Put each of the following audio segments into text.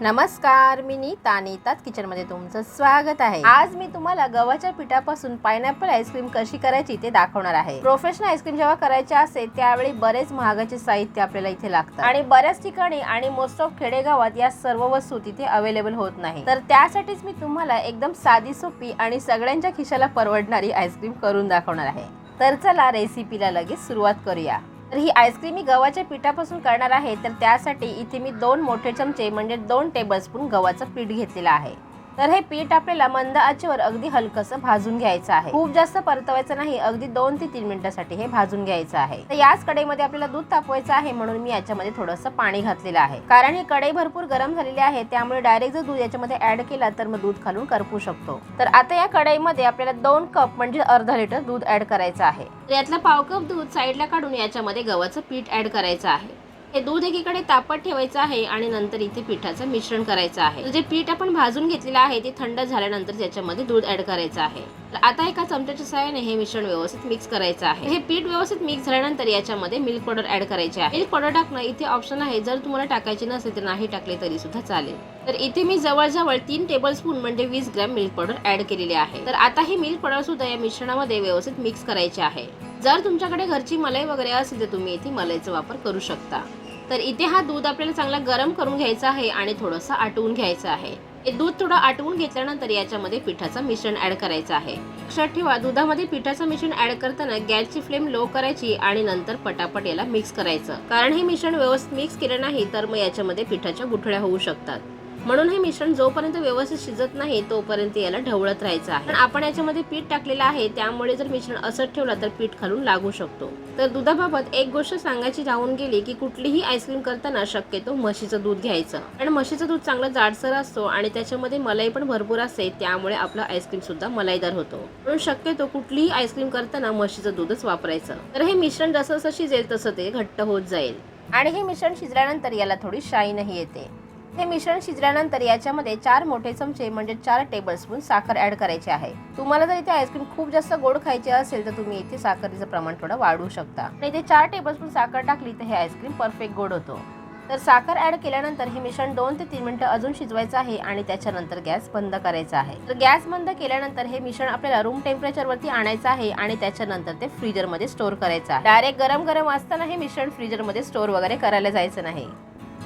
नमस्कार मी नीता. नीताच किचनमध्ये तुमचं स्वागत आहे. आज मी तुम्हाला गव्हाच्या पिठापासून पायनॅपल आईस्क्रीम कशी करायची ते दाखवणार आहे. प्रोफेशनल आईस्क्रीम जेव्हा करायचे असेल त्यावेळी बरेच महागाचे साहित्य आपल्याला इथे लागतं आणि बऱ्याच ठिकाणी आणि मोस्ट ऑफ खेडेगावात या सर्व वस्तू तिथे अवेलेबल होत नाही. तर त्यासाठीच मी तुम्हाला एकदम साधी सोपी आणि सगळ्यांच्या खिशाला परवडणारी आईस्क्रीम करून दाखवणार आहे. तर चला रेसिपीला लगेच सुरुवात करूया. तर ही आईस्क्रीम मी गव्हाच्या पिठापासून करणार आहे तर त्यासाठी इथे मी दोन मोठे चमचे म्हणजे दोन टेबलस्पून गव्हाचं पीठ घेतलेलं आहे. तर हे पीठ आपल्याला मंद आचेवर अगदी हलकंसं भाजून घ्यायचं आहे. खूप जास्त परतवायचं नाही अगदी दोन ते तीन मिनिटासाठी हे भाजून घ्यायचं आहे. तर याच कढईमध्ये आपल्याला दूध तापवायचं आहे म्हणून मी याच्यामध्ये थोडंसं पाणी घातलेलं आहे. कारण ही कढई भरपूर गरम झालेली आहे त्यामुळे डायरेक्ट जर दूध याच्यामध्ये ऍड केला तर मग दूध खालून करपू शकतो. तर आता या कढईमध्ये आपल्याला दोन कप म्हणजे अर्धा लिटर दूध ऍड करायचं आहे. यातला यातलं पाव कप दूध साईडला काढून याच्यामध्ये गव्हाचं पीठ ऍड करायचं आहे. हे दूध एकीकडे तापत ठेवायचं आहे आणि नंतर इथे पिठाचं मिश्रण करायचं आहे. जे पीठ आपण भाजून घेतलेलं आहे ते थंड झाल्यानंतर त्याच्यामध्ये दूध ऍड करायचं आहे. तर आता एका चमच्याच्या सहाय्याने हे मिश्रण व्यवस्थित मिक्स करायचं आहे. हे पीठ व्यवस्थित मिक्स झाल्यानंतर याच्यामध्ये मिल्क पावडर ऍड करायचे आहे. मिल्क पावडर टाकणं इथे ऑप्शन आहे. जर तुम्हाला टाकायचे नसेल तर नाही टाकले तरी सुद्धा चालेल. तर इथे मी जवळजवळ तीन टेबल स्पून म्हणजे वीस ग्रॅम मिल्क पावडर ऍड केलेली आहे. तर आता हे मिल्क पावडर सुद्धा या मिश्रणामध्ये व्यवस्थित मिक्स करायचे आहे. जर तुमच्याकडे घरची मलाई वगैरे असेल तर तुम्ही इथे मलाईचा वापर करू शकता. तर इथे हा दूध आपल्याला चांगला गरम करून घ्यायचा आहे आणि थोडंसं आटवून घ्यायचं आहे. हे दूध थोडं आटवून घेतल्यानंतर याच्यामध्ये पिठाचं मिश्रण ऍड करायचं आहे. लक्षात ठेवा दुधामध्ये पिठाचं मिश्रण ऍड करताना गॅसची फ्लेम लो करायची आणि नंतर पटापट याला मिक्स करायचं. कारण हे मिश्रण व्यवस्थित मिक्स केलं नाही तर मग याच्यामध्ये पिठाच्या गुठळ्या होऊ शकतात. म्हणून हे मिश्रण जोपर्यंत व्यवस्थित शिजत नाही तोपर्यंत याला ढवळत राहायचं आहे. आपण याच्यामध्ये पीठ टाकलेलं आहे त्यामुळे जर मिश्रण असंच ठेवलं तर पीठ खालून लागू शकतो. तर दुधाबाबत एक गोष्ट सांगायची राहून गेली की कुठलीही आईस्क्रीम करताना शक्यतो म्हशीचं दूध घ्यायचं. कारण म्हशीचं दूध चांगलं जाडसर असतो आणि त्याच्यामध्ये मलाई पण भरपूर असते त्यामुळे आपलं आईस्क्रीम सुद्धा मलाईदार होतो. म्हणून शक्यतो कुठलीही आईस्क्रीम करताना म्हशीचं दूधच वापरायचं. तर हे मिश्रण जसं जसं शिजेल तसं ते घट्ट होत जाईल. आणि हे मिश्रण शिजल्यानंतर याला थोडी शाईनही येते. हे मिश्रण शिजल्यानंतर याच्यामध्ये चार मोठे चमचे म्हणजे चार टेबलस्पून साखर ऍड करायचे आहे. तुम्हाला जर इथे आईस्क्रीम खूप जास्त गोड खायची असेल तर तुम्ही इथे साखरेचं प्रमाण थोडं वाढवू शकता. आणि इथे चार टेबलस्पून साखर टाकली तर हे आईस्क्रीम परफेक्ट गोड होतो. तर साखर ऍड केल्यानंतर हे मिश्रण दोन ते तीन मिनिटं अजून शिजवायचं आहे आणि त्याच्यानंतर गॅस बंद करायचा आहे. तर गॅस बंद केल्यानंतर हे मिश्रण आपल्याला रूम टेम्परेचरवरती आणायचं आहे आणि त्याच्यानंतर ते फ्रीजरमध्ये स्टोअर करायचं आहे. डायरेक्ट गरम गरम असताना हे मिश्रण फ्रीजरमध्ये स्टोअर वगैरे करायला जायचं नाही.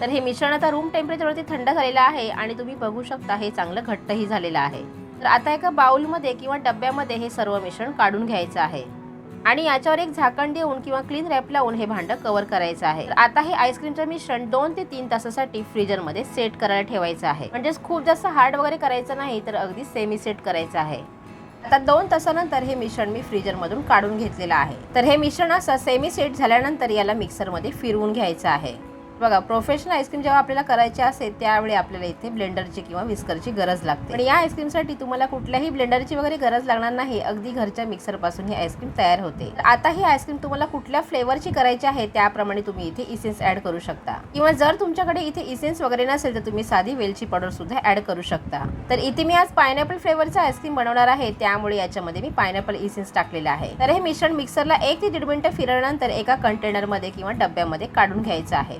तर हे मिश्रण आता रूम टेम्परेचरवरती थंड झालेलं आहे आणि तुम्ही बघू शकता हे चांगलं घट्टही झालेलं आहे. तर आता एका बाउलमध्ये किंवा डब्यामध्ये हे सर्व मिश्रण काढून घ्यायचं आहे. आणि याच्यावर एक झाकण देऊन किंवा क्लीन रॅप लावून हे भांडं कव्हर करायचं आहे. आता हे आईस्क्रीमचं मिश्रण दोन ते तीन तासासाठी फ्रीजरमध्ये सेट करायला ठेवायचं आहे. म्हणजेच खूप जास्त हार्ड वगैरे करायचं नाही तर अगदी सेमी सेट करायचं आहे. आता दोन तासानंतर हे मिश्रण मी फ्रीजरमधून काढून घेतलेलं आहे. तर हे मिश्रण असं सेमी सेट झाल्यानंतर याला मिक्सरमध्ये फिरवून घ्यायचं आहे. बघा प्रोफेशनल आईस्क्रीम जेव्हा आपल्याला करायचे असेल त्यावेळी आपल्याला इथे ब्लेंडरची किंवा विस्करची गरज लागते. पण या आईस्क्रीमसाठी तुम्हाला कुठल्याही ब्लेंडरची वगैरे गरज लागणार नाही. अगदी घरच्या मिक्सरपासून ही आईस्क्रीम तयार होते. आता ही आईस्क्रीम तुम्हाला कुठल्या फ्लेवरची करायची आहे त्याप्रमाणे तुम्ही इथे इसेन्स ऍड करू शकता. किंवा जर तुमच्याकडे इथे इसेन्स वगैरे नसेल तर तुम्ही साधी वेलची पावडर सुद्धा ऍड करू शकता. तर इथे मी आज पायनॅपल फ्लेवरचं आईस्क्रीम बनवणार आहे. त्यामुळे याच्यामध्ये मी पायनॅपल इसेन्स टाकलेला आहे. तर हे मिश्रण मिक्सरला एक ते दीड मिनिटं फिरवल्यानंतर एका कंटेनरमध्ये किंवा डब्यामध्ये काढून घ्यायचं आहे.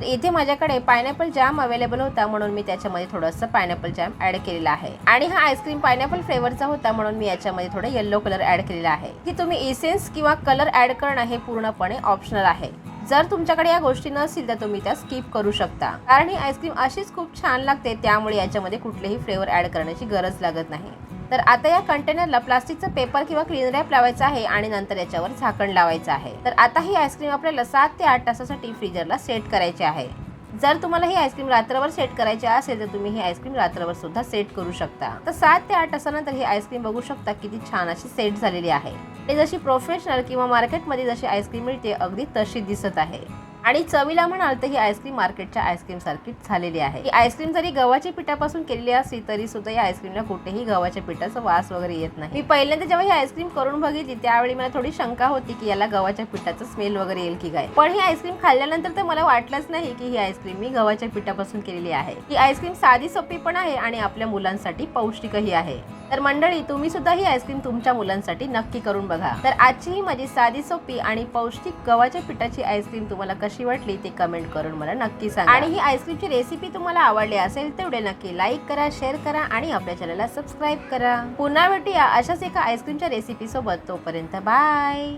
तर इथे माझ्याकडे पायनॅपल जॅम अवेलेबल होता म्हणून मी त्याच्यामध्ये थोडंसं पायनॅपल जॅम ऍड केलेला आहे. आणि हा आईस्क्रीम पायनॅपल फ्लेवरचा होता म्हणून मी याच्यामध्ये थोडं येल्लो कलर ऍड केलेला आहे. की तुम्ही एसेन्स किंवा कलर ऍड करणं हे पूर्णपणे ऑप्शनल आहे. जर तुमच्याकडे या गोष्टी नसतील तर तुम्ही त्या स्किप करू शकता. कारण ही आईस्क्रीम अशीच खूप छान लागते त्यामुळे याच्यामध्ये कुठलेही फ्लेवर ऍड करण्याची गरज लागत नाही. तर आता या कंटेनरला प्लास्टिकचं पेपर किंवा क्लीन रॅप लावायचा आहे आणि नंतर याच्यावर झाकण लावायचं आहे. तर आता ही आईस्क्रीम आपल्याला सात ते आठ तासासाठी फ्रीजरला सेट करायची आहे. जर तुम्हाला ही आईस्क्रीम रात्रभर सेट करायची असेल तर तुम्ही ही आईस्क्रीम रात्रभर सुद्धा सेट करू शकता. तर सात ते आठ तासानंतर ही आईस्क्रीम बघू शकता किती छान अशी सेट झालेली आहे. ते जशी प्रोफेशनल किंवा मार्केटमध्ये जशी आईस्क्रीम मिळते अगदी तशी दिसत आहे. आणि चवीला म्हणाल तर ही आईस्क्रीम मार्केटच्या आईस्क्रीम सारखीच झालेली आहे. ही आईस्क्रीम जरी गव्हाच्या पिठापासून केलेली असली तरी सुद्धा या आईस्क्रीमला कुठेही गव्हाच्या पिठाचा वास वगैरे येत नाही. मी पहिल्यांदा जेव्हा ही आईस्क्रीम करून बघितली त्यावेळी मला थोडी शंका होती की याला गव्हाच्या पिठाचा स्मेल वगैरे येईल की काय. पण ही आईस्क्रीम खाल्ल्यानंतर तर मला वाटलंच नाही की ही आईस्क्रीम मी गव्हाच्या पिठापासून केलेली आहे. ही आईस्क्रीम साधी सोपी पण आहे आणि आपल्या मुलांसाठी पौष्टिकही आहे. तर मंडळी तुम्ही सुद्धा ही आईस्क्रीम तुमच्या मुलांसाठी नक्की करून बघा. तर आजची ही माझी साधी सोपी आणि पौष्टिक गव्हाच्या पिठाची आईस्क्रीम तुम्हाला कशी वाटली ते कमेंट करून मला नक्की सांगा. आणि ही आईस्क्रीमची रेसिपी तुम्हाला आवडली असेल तेवढे नक्की लाईक करा शेअर करा आणि आपल्या चॅनलला सबस्क्राईब करा. पुन्हा भेटूया अशाच एका आईस्क्रीमच्या रेसिपी सोबत. तोपर्यंत बाय